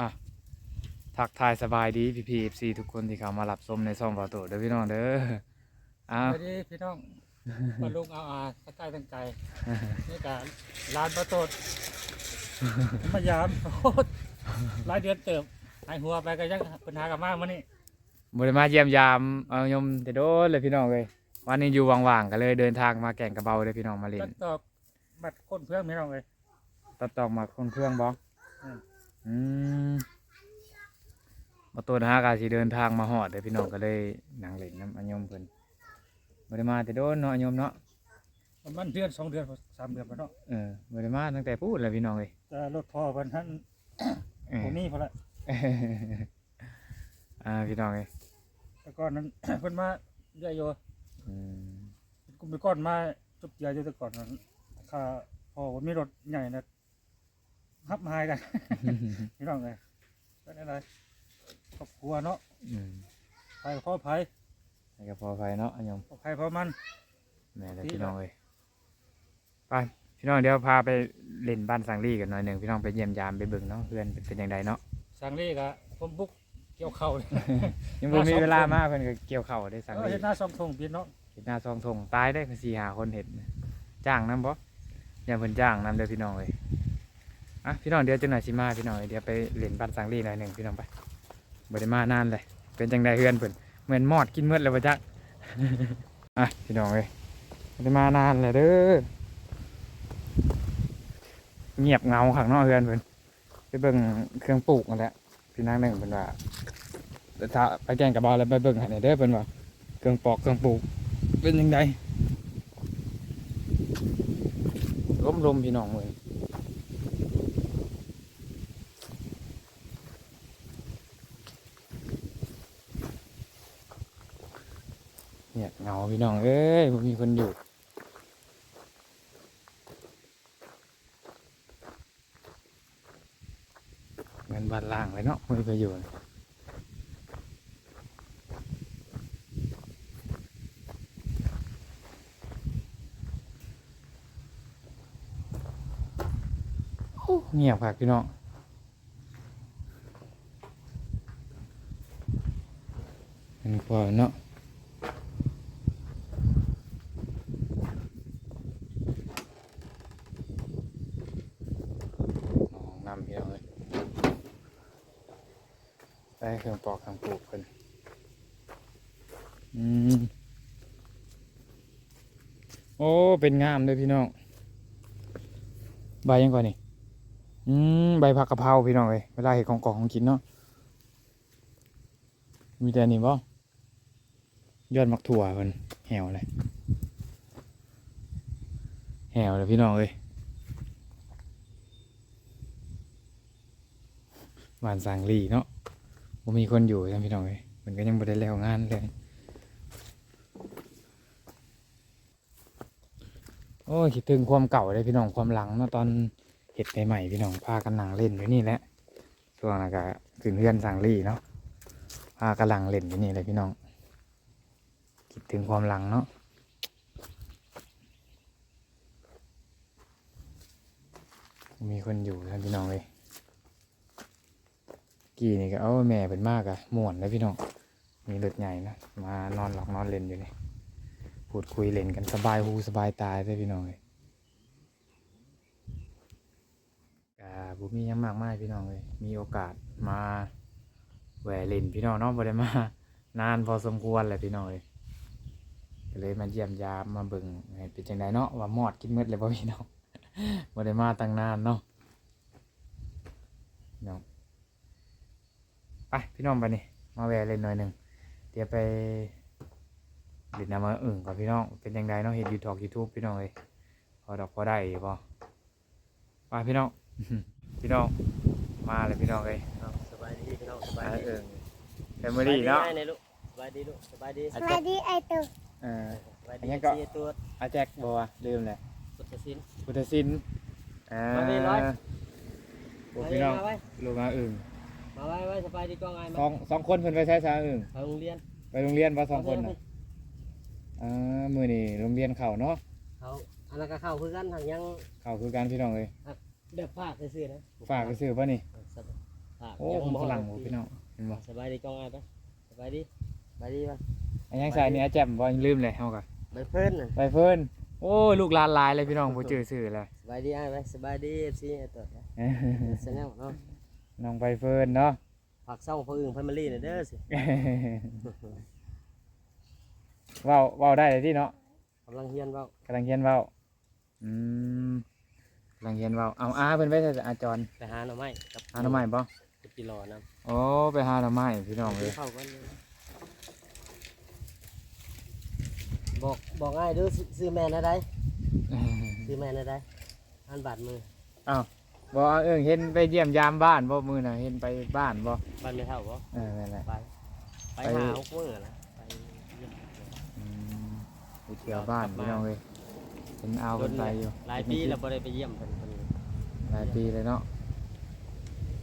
อะทักทายสบายดีพี่พีเอฟซีทุกคนที่เข้ามารับชมในซ่องบาโตเด้อพี่น้องเด้ออ้าวสวัสดีพี่น้องมาลุงเอาอาตะไกลตั้งไกลนี่กะร้านประตดมายามโคตรหลายเดือนเติบหายหัวไปก็ยังปัญหากับมากมื้อนี้บ่ได้มาเยี่ยมยามเอายมแต่โดนเลยพี่น้องเลยวันนี้อยู่ว่างๆก็เลยเดินทางมาแก่งกระเบาเลยพี่น้องมาเล่ตันดตอกบัดคนเพื่อนพี่น้องเลยตัดตอกมาคนเครื่องบ่อืม อืมมาตัวนะฮะกาสิเดินทางมาฮอดเด้อพี่น้องก็เลยนั่งเล่นน้ำอัญยมเพิ่นบ่ได้มาแต่โดนเนาะอัญยมเนาะประมันเดือนสองเดือนสามเดือนไปเนาะเออบ่ได้มาตั้งแต่พูดเลยพี่น้องเลยแต่รถพ่อเพิ่นท่านเออผมนี่พอละอ่าพี่น้องเลยแต่ก่อนนั้นเพิ่นมาเยอะอยู่อืมกูไปก่อนมาจุบเจียอยู่แต่ก่อนนั้นค่าพ่อผมมีรถใหญ่นะ ฮับมาให้กัน พี่น้องเลยเป็นอะไรครอบครัวเนาะอืมไผพ่อไผให้กับพอไฟเนาะอัญยมพ่อไผพ่อมัน แม่และดีพี่แล้วน้องเลยไปพี่น้องเดี๋ยวพาไปเล่นบ้านสังลี่กันหน่อยหนึ่งพี่น้องไปเยี่ยมยามไปเบิ่งเนาะเพื่อนเป็นเป็นยังไงเนาะ สังลีกะผมบุกเกี่ยวเข่าเลย ยังบ่มีหน้าสองเวลาคนมาเพิ่นก็เกี่ยวเข่าวได้สังเออลี่เห็นหน้าซองทงพี่เนาะเห็นหน้าซองทงตายได้คือสี่หาคนเห็น จ้างนํบ่อย่าเพิ่นจ้างนํเด้อพี่น้องเลย อะพี่น้องเดี๋ยวจังหน่อยสิมาพี่น้องเดี๋ยวไปเล่นบ้านสังลีหน่อยหนึ่งพี่น้องไปบ่ได้มานานเลย เป็นจังไดเฮือนเพิ่นเหมือนมอดกินเมืดแล้วบ่จักอะพี่น้องเอ้ยบ่ได้มานานเลยเด้อเงียบเงาข้างนอกเฮือนเพิ่นไปเบิ่งเครื่องปลูกนั่นแหละพี่นางหนึ่งเพิ่นว่าถ้าไปแกงกับบอลแล้วไปเบิ่งให้หน่อยเด้อเพิ่นว่าเครื่องปอกเครื่องปลูกเป็นยังไงล้มลมพี่น้องเลยเงียบเหงา พี่น้องเอ้ยมีคนอยู่เงินบ้านล่างเลยเนาะไม่ไปอยู่เงียบครับพี่น้องเป็นพอเนาะมองนำพี่น้องเลย ได้ เครื่องปอกเครื่องปลูกเพิ่นอืมโอ้ เป็นงามเลยพี่น้อง ใบยังก่อนนี่ อืม ใบผักกะเพราพี่น้องเลยเวลาเห็ดของกองของกินเนาะ มีแต่นี่บ่ยอดมักถั่วเพิ่นแหวเลย แหวเลยพี่น้องเลยบ้านสังลีเนาะ่มีคนอยู่จังพี่น้องเอ้ยมันก็ยังบ่ได้แล้วงานเลยโอ้คิดถึงความเก่าเลยพี่น้องความหลังเนาะตอนเห็ดใหม่ๆพี่น้องพากันนั่งเล่นอยู่นี่แหละช่วงนั้นก็ขึ้นเพื่อนสังลี่เนาะพากันลังเล่นอยู่นี่เลยพี่น้อง คิดถึงความหลังเนาะมีคนอยู่ท่านพี่น้องเลย กี่นี่ก็เอาแม่เป็นมากอะม่วนเลยพี่น้องมีรถใหญ่นะมานอนหลอกนอนเล่นอยู่นี่พูดคุยเล่นกันสบายหูสบายตาเลยพี่น้องเลยกาบุมียังมากมายพี่น้องเลยมีโอกาสมาแหวเล่นพี่น้องเนาะบ่ได้มานานพอสมควรเลยพี่น้องเลยก็เลยมาเยี่ยมยามมาเบิ่งเป็นจังไดเนาะว่ามอดกินมืดเลยบ่พี่น้องบ่ได้มาตั้งนานเนาะพี่น้อง ไปพี่น้องไปนี่มาแวะเล่นหน่อยหนึ่งเดี๋ยวไปเล่นน้ำมาอึ่งกับพี่น้องเป็นยังไงเนาะเห็นยูทอกยูทูบพี่น้องเลยพอดอกพอได้อยู่ป่ไปพี่น้องพี่น้องมาเลยพี่น้องเลยสบายดีพี่น้องสบายมาดีเอิงแฟมิลี่เนาะสบยดีลูกสบายดีลูกสบายดีอาสแจ็วัคสดีไอตูเออสบายอัดีนนี้ก็เสียตัวอาแจ็คบอกว่าลืมเลยพุทธศิลป์พุทธศิลป์อ่ามาพี่ร้อยโอ้พี่น้องมาไว้ลูกมาอึ่ง มาไว้ไว้สบายดีก็ไงสมาองสองคนเพิ่นไปใช้ช้าอึ่งไปโรงเรียนไปโรงเรียนป่ะสองคนเาน่ะอ่ามือนี่โรงเรียนเข่าเนาะเขาอันนั้นก็เข้าคือกันทางยังเข่าคือการพี่น้องเลยแบบภาคซื่อๆนะฝากไปซื้อป่ะนี่สบายภาคบโอ้ยังคนบ่ฝรั่งบ่พี่น้องเห็นบ่สบายดีกล้องอ้ายปะสบายดีสบายดีปะอันยังใส่เนี่ยแจ่มบ่ลืมเลยเฮาก็ใบเพิ่นน่ะไปเพิ่นโอ้ยลูกหลานหลายเลยพี่น้องบ่จื้อซื่อเลย สบายดีอ้ายไปสบายดี FC ไอ้ตัวนะแสดงเนาะ น้องไปเพิ่นเนาะ ผักซ่องผู้อื่น Family น่ะเด้อสิเว้าเว้าได้เลยที่เนาะกำลังเฮียนเว้ากำลังเรียนเว้าอืมกำลังเรียนเว้าเอาอาเพิ่นไปใส่อาจรไปหาหน่อไม้กับหาหน่อไม้บ่กับกิโลนะโอ้ไปหาหน่อไม้พี่น้องเลยเข้ากันเลยบอกบอกง่ายเด้อซื้อซื้อแม่นอะไรซื้อแม่นอะไรอันบาทมือ บ่เอิ้งเห็นไปเยี่ยมยามบ้านบ่มื้อน่ะเห็นไปบ้านบ่บ้านไม่เท่าบ่เออนั่นแหละ ไปไปไป หาเอามื้อนะไปเยี่ยมอืมไปเที่ยวบ้านพี่น้องเลยเห็นเอาเพิ่นไปอยู่หลายปีแล้วบ่ได้ไปเยี่ยมเพิ่นเพิ่นหลายปีเลยเนาะ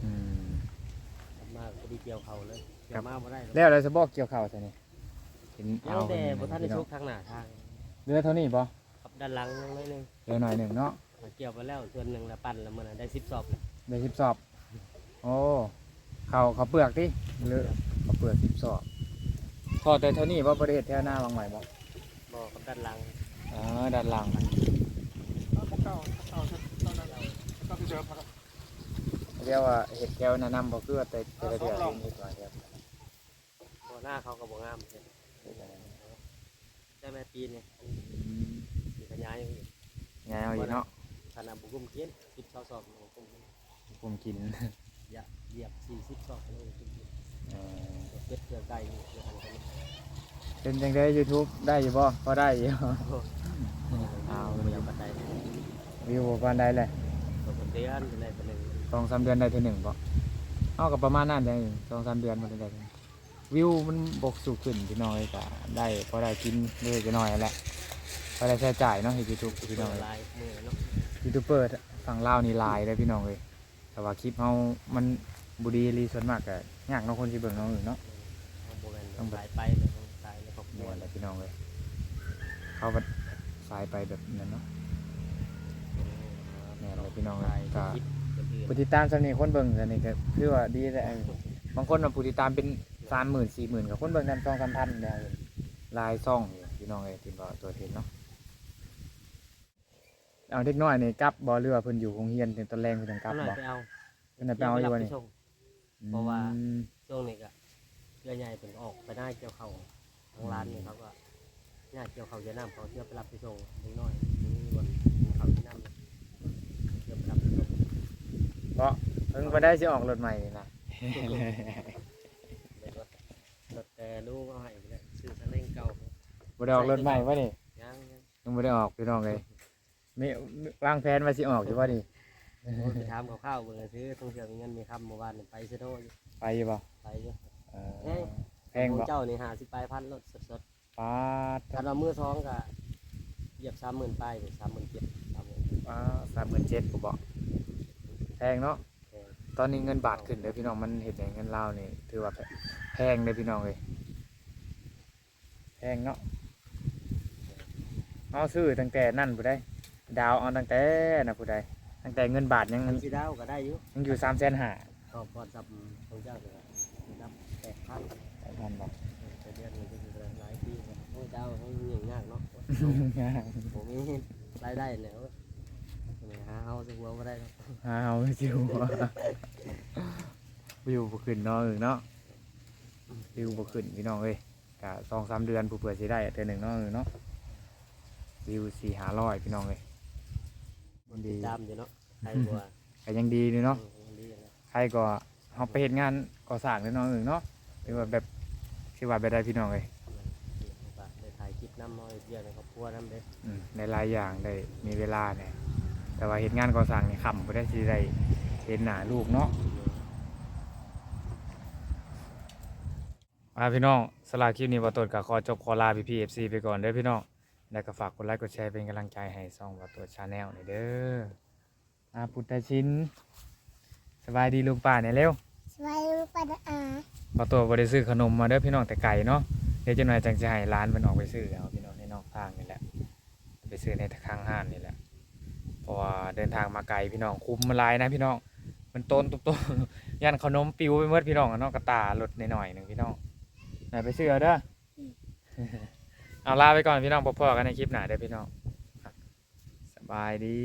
อืมกลับมาพอดีเกี่ยวเขาเลยเกี่ยวมาบ่ได้หรอกแล้วเราจะบอกเกี่ยวข้าวใช่นี่เห็นยัเอางแต่เพิ่บ่ทันได้พี่น้ชุองกทางหน้าทางเรือเท่านี้บ่กับด้านหลังยังน้อยหนึง เรือหน่อยหนึ่งเนาะมา เกี่ยวไปแล้วส่วนหนึ่งแล้วปั่นแล้วมื้อนั้นได้10ซอบแล้วได้สิบสอบ โอ้เขาเขาเปลือกดิเรือเขาเปลือกสิบสอบพอแต่เท่านี้บ่ประเทศแถวหน้าบางใหม่บ่บ่กับด้านหลังอ๋อด้านหลังเรียกว่าเห็ดแก้วแนะนำบ่คือว่าแต่แต่ละเดือนเห็ดว่าเดียวบ่หน้าเขาก็บ่งามเช่นได้แม่ปีนี่อืมสิขยายอยู่ไงเอาอีกเนาะ ขนาดบุกุ้มเกิน10ซอบซอบบุกุ้มผมกินอย่าเหยียบ40ซอบเลยบุกุ้มกินเอ่อเป็ดเกลือไก่นี่เกลือหันกันเป็นจังได้ YouTube ได้อยู่บ่พอได้อยู่ เอาไปยังปัจจัยวิวบ่ปานใดเลยตัวคนเดือนเป็นไรเป็นหนึ่งสองสามเดือนได้เท่าหนึ่งบ่เอากับประมาณนั้นได้สองสามเดือนมันได้เท่าหนึ่งวิวมันบกสูงขึ้นพี่น้อยก็ได้พอได้กินเล็กน้อยแหละพอได้ใช้จ่ายเนาะเฮ็ดยูทูบพี่น้องลายมือเนาะ ยูทูบเบอร์ฝั่งลาวนี่หลายเลยพี่น้องเลยแต่ว่าคลิปเฮามันบุดีรีส่วนมากก็ยากเน้องคนสิเบิ่งน้องอื่นเนาะเอาโบแมนต้องลายไปเลยต้องตายในครอบครันี่วแหละพี่น้องเลยเขาก็สายไปแบบนั้นเนาะแม่นเลยพี่น้องลายก็คลิปคนอื่นผู้ติดตามสำนี้คนเบิ่งสำนี้ก็คือว่าดีแหละบางคนว่าผู้ติดตามเป็นสามหมื่นสี่หมื่นกับคนเบิ่งนำสองสามพันได้ลายซ่องอยู่พี่น้องเลยที่บ่ตัวเห็นเนาะ เอาเด็กน้อยนี่กลับบ่เรือว่าเพิ่นอยู่โรงเรียนเป็นตอนแรงเพิ่นจังกลับเอาหน่อยบ่ไปเอาเพิ่นน่ะไปเอาอยู่ไปบ่รับนี่ไปส่ง เพราะว่า อืมช่วงนี้ก็เรือใหญ่เป็นออกไปได้เกี่ยวเขาทางร้านนี่เขาก็ญาติเกี่ยวเขาเยอะน้ำเขาเที่ยวไปรับไปส่งเล็กน้อยมีบนเขาที่น้ำเที่ยวไปรับไปส่งเพราะเพิ่งไปได้สิออกรถใหม่นี่นะเลยรถรถแต่ลูกเอาให้ไปเลยซื้อซาเล้งเก่าบ่ได้ออกรถใหม่วะนี่ยังยังยังบ่ได้ออกพี่น้องเลย มีวางแผนว่าสิออกอยู่บ่นี่โอ้ยไปถามกับข้าวเบิ่งซื้อต้องเชื่อมีเงินมีคำเมื่อวานนี่ไปเซโดอยู่ไปอยู่บ่ไปอยู่เอเฮ้อยแพงของบ่เจ้านี่หาสิปลายพันรถสดปาดๆถ้าเรามือท้องก็เหยียบสามหมื่นปลายสามหมื่นเจ็ดสามหมื่นปาสามหมื่นเจ็ดกูบอกแพงเนาะแพงตอนนี้เงินบาทขึ้นเลยพี่น้องมันเห็นอย่างเงินลาวนี่ถือว่าแพงเลยพี่น้องเลยแพงเนาะเอาซื้อตั้งแต่นั่นผู้ใด ดาวเอาตั้งแต่นะผู้ใดตั้งแต่เงินบาทยังเงินสีดาวก็ได้อยู่ยังอยู่สามแสนห้าก็พอจับของเจ้าเลยจับแปดพันแปดพันบาทแต่เดือนหนึงก็คือหลายปีเลยของเจ้าเขาอย่างยากเนาะผมมีรายได้แล้วหาเอาสักหัวก็ได้เนาะเอาไม่จิววิวบ่ขึ้นเนาะเออเนาะวิวบ่ขึ้นพี่น้องเอ้ยกะสองสามเดือนผู้เปิดสิได้เทื่อหนึ่งเนาะเออเนาะวิวสี่ห้าร้อยพี่น้องเอ้ย ดีจำอยู่เนาะใครบัวก็ยังดีนี่เนาะยังดีนะใครก็เฮาไปเฮ็ดงานก่อสร้างเด้อเนาะเออเนาะถือว่าแบบสิว่าไปได้พี่น้องเอ้ยได้ถ่ายคลิปน้ำน้อยเดียวในครอบครัวน้ำเด็ดอืมในหลายอย่างได้มีเวลาเนี่ยแต่ว่าเฮ็ดงานก่อสร้างนี่ค่ำบ่ได้สิได้เห็นหน้าลูกเนาะอ่าพี่น้องสลากคลิปนี้ว่าตดกับขอจบขอลาพี่พีเอฟซีไปก่อนเด้อพี่น้อง แล้วก็ฝากกดไลค์กดแชร์เป็นกำลังใจให้ซ่องว่าตดชาแนลนี่เด้ออาพุทธชินสบายดีลูกป้าเนี่ยเร็วสวัสดีปัญอาว่าตัวบ่ได้ซื้อขนมมาเด้อพี่น้องแต่ไก่เนาะเดี๋ยวจังหน่อยจังสิให้ร้านเพิ่นออกไปซื้อเอาพี่น้องในนอกทางนี่แหละไปซื้อในข้างห้างนี่แหละเพราะว่าเดินทางมาไกลพี่น้องคุ้มมาหลายนะพี่น้องมันต้นตุ๊บๆยันขนมปิวไปเมื่อพี่น้องอะเนาะกระตาหลุดหน่อยๆหนึ่งพี่น้องไหนไปซื้อเอาเด้อ เอาลาไปก่อนพี่น้องพบๆกันในคลิปหน้าเด้อพี่น้องสบายดี